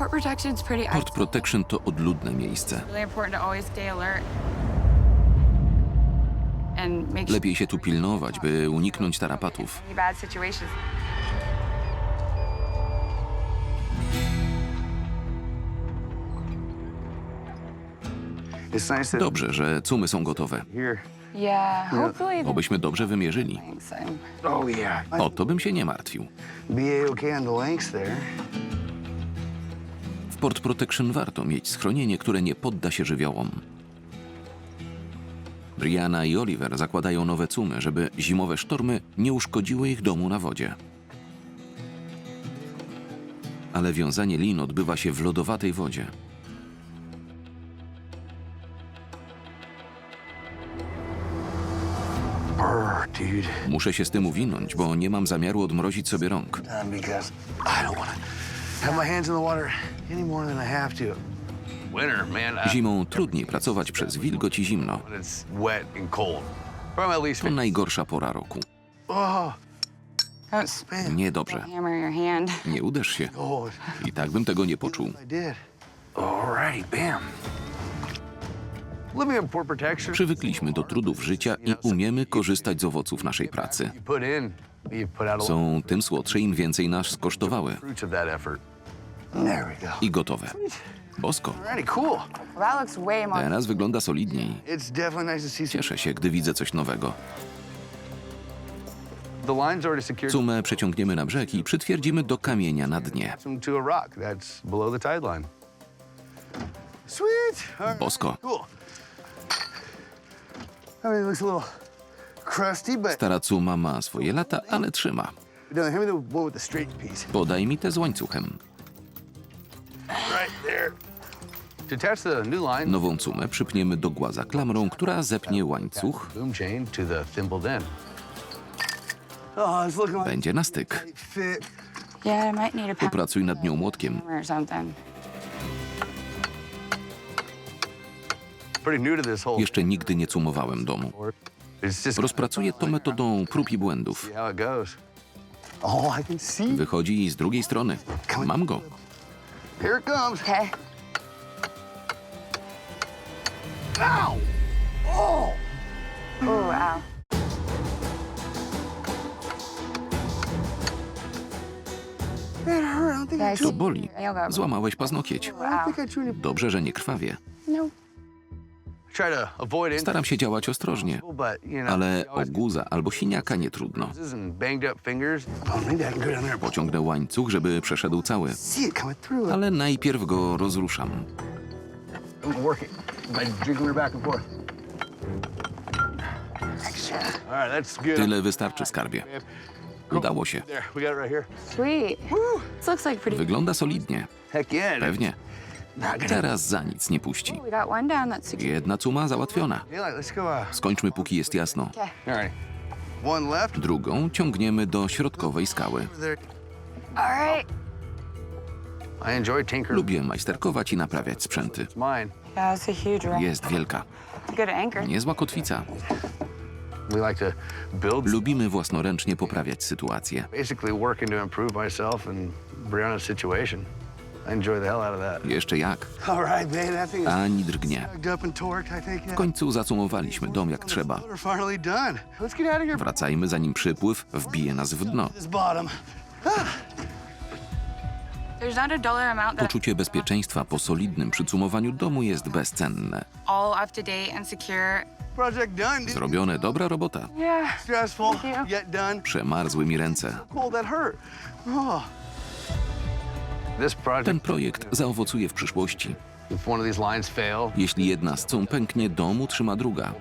Port protection's pretty Port Protection to odludne miejsce. really important to always stay alert. And make Lepiej się tu pilnować, by uniknąć tarapatów. any bad situations. It's nice that Dobrze, że cumy są gotowe. Obyśmy dobrze wymierzyli. Oh yeah. O to bym się nie martwił. Be a-okay on the lengths there. W Port Protection warto mieć schronienie, które nie podda się żywiołom. Brianna i Oliver zakładają nowe cumy, żeby zimowe sztormy nie uszkodziły ich domu na wodzie. Ale wiązanie lin odbywa się w lodowatej wodzie. Muszę się z tym uwinąć, bo nie mam zamiaru odmrozić sobie rąk. Have my hands in the water any more than I have to. Winter, man. Zimą trudniej pracować przez wilgoć i zimno. it's wet and cold. From at least To najgorsza pora roku. Oh, Don't s- man. Niedobrze. hammer your hand. Nie uderz się. Oh, I tak bym tego nie poczuł. I did. Alrighty, bam. Przywykliśmy do trudów życia i umiemy korzystać z owoców naszej pracy. Są tym słodsze, im więcej nas skosztowały. I gotowe. Bosko. Teraz wygląda solidniej. Cieszę się, gdy widzę coś nowego. Cumę przeciągniemy na brzeg i przytwierdzimy do kamienia na dnie. them I mean, it looks a little crusty, but Stara cuma ma swoje lata, ale trzyma. Dylan, hand me the one with the straight piece. Podaj mi te z łańcuchem. Right there. To attach the new line, Nową cumę przypniemy do głaza klamrą, która zepnie łańcuch. boom chain to the thimbled end. Oh, it's looking like Będzie na styk. it fit. Yeah, I might need a pound Popracuj nad nią młotkiem. or something. Jeszcze nigdy nie cumowałem domu. Rozpracuję to metodą prób i błędów. Wychodzi z drugiej strony. Mam go. Okay. Wow. To boli. Złamałeś paznokieć. Dobrze, że nie krwawie. Staram się działać ostrożnie, ale o guza albo siniaka nie trudno. Oh. Pociągnę łańcuch, żeby przeszedł cały, ale najpierw go rozruszam. Tyle wystarczy, skarbie. Udało się. Wygląda solidnie. Pewnie. Teraz za nic nie puści. Jedna cuma załatwiona. Uh, Skończmy, póki jest jasno. Drugą ciągniemy do środkowej skały. Lubię majsterkować i naprawiać sprzęty. Jest wielka. Niezła kotwica. Lubimy własnoręcznie poprawiać sytuację. Jeszcze jak. Ani drgnie. tugged up and torqued. I think. W końcu zacumowaliśmy dom jak trzeba. We're finally done. Let's get out of here. Wracajmy, zanim przypływ wbije nas w dno. This bottom. There's not a dollar amount that Poczucie bezpieczeństwa po solidnym przycumowaniu domu jest bezcenne. all up to date and secure. Project done. dude. Zrobione, dobra robota. Yeah. Stressful, Thank you. yet done. Przemarzły mi ręce. Ten projekt zaowocuje w przyszłości. Jeśli jedna z cum pęknie, dom utrzyma druga.